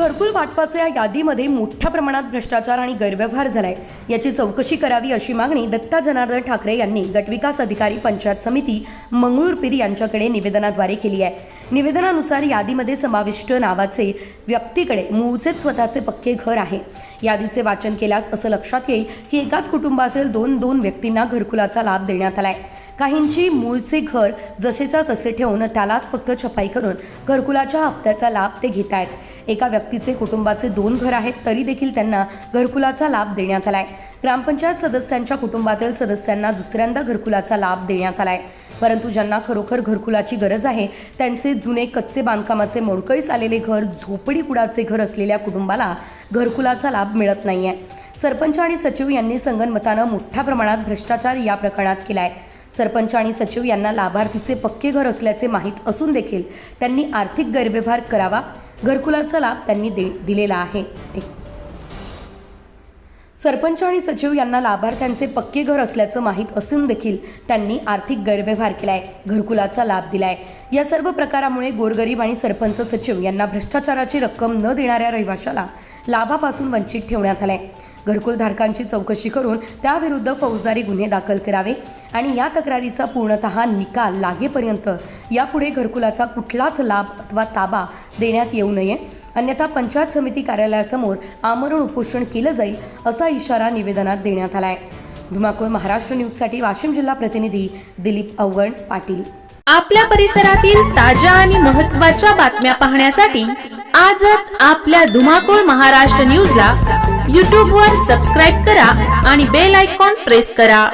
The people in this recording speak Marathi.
घरकुल वाटपाच्या यादीमध्ये मोठ्या प्रमाणात भ्रष्टाचार आणि गैरव्यवहार झालाय. याची चौकशी करावी अशी मागणी दत्ता जनार्दन ठाकरे यांनी गटविकास अधिकारी पंचायत समिती मंगळूरपीर यांच्याकडे निवेदनाद्वारे केली आहे. निवेदनानुसार यादीमध्ये समाविष्ट नावाचे व्यक्तीकडे मूळचेच स्वतःचे पक्के घर आहे. यादीचे वाचन केल्यास असं लक्षात येईल की एकाच कुटुंबातील दोन दोन व्यक्तींना घरकुलाचा लाभ देण्यात आलाय. काहींची मूळचे घर जसेच्या तसे ठेवून त्यालाच फक्त छपाई करून घरकुलाच्या हप्त्याचा लाभ ते घेत आहेत. एका व्यक्तीचे कुटुंबाचे दोन घर आहेत तरी देखील त्यांना घरकुलाचा लाभ देण्यात आलाय. ग्रामपंचायत सदस्यांच्या कुटुंबातील सदस्यांना दुसऱ्यांदा घरकुलाचा लाभ देण्यात आलाय. परंतु ज्यांना खरोखर घरकुलाची गरज आहे त्यांचे जुने कच्चे बांधकामाचे मोडकळीस आलेले घर झोपडी कुडाचे घर असलेल्या कुटुंबाला घरकुलाचा लाभ मिळत नाही आहे सरपंच आणि सचिव यांनी संगनमतानं मोठ्या प्रमाणात भ्रष्टाचार या प्रकरणात केला आहे सरपंच आणि सचिव यांना लाभार्थीचे पक्के घर असल्याचे माहीत असून देखील त्यांनी आर्थिक गैरव्यवहार करावा घरकुलाचा लाभ त्यांनी दे दिलेला आहे. एक सरपंच आणि सचिव यांना लाभार्थ्यांचे पक्के घर असल्याचं माहीत असून देखील त्यांनी आर्थिक गैरव्यवहार केलाय घरकुलाचा लाभ दिलाय. या सर्व प्रकारामुळे गोरगरीब आणि सरपंच सचिव यांना भ्रष्टाचाराची रक्कम न देणाऱ्या रहिवाशाला लाभापासून वंचित ठेवण्यात आलाय. घरकुलधारकांची चौकशी करून त्याविरुद्ध फौजदारी गुन्हे दाखल करावे आणि या तक्रारीचा पूर्णतः निकाल लागेपर्यंत यापुढे घरकुलाचा कुठलाच लाभ अथवा ताबा देण्यात येऊ नये. अन्यथा पंचायत समिती कार्यालयासमोर आमरण उपोषण केलं जाईल असा इशारा निवेदनात देण्यात आलाय. धुमाकूळ महाराष्ट्र न्यूजसाठी वाशिम जिल्हा प्रतिनिधी दिलीप अवगण पाटील. आपल्या परिसरातील ताज्या आणि महत्त्वाच्या बातम्या पाहण्यासाठी आजच आपल्या धुमाकूळ महाराष्ट्र न्यूजला यूट्यूबवर सबस्क्राईब करा आणि बेल आयकॉन प्रेस करा.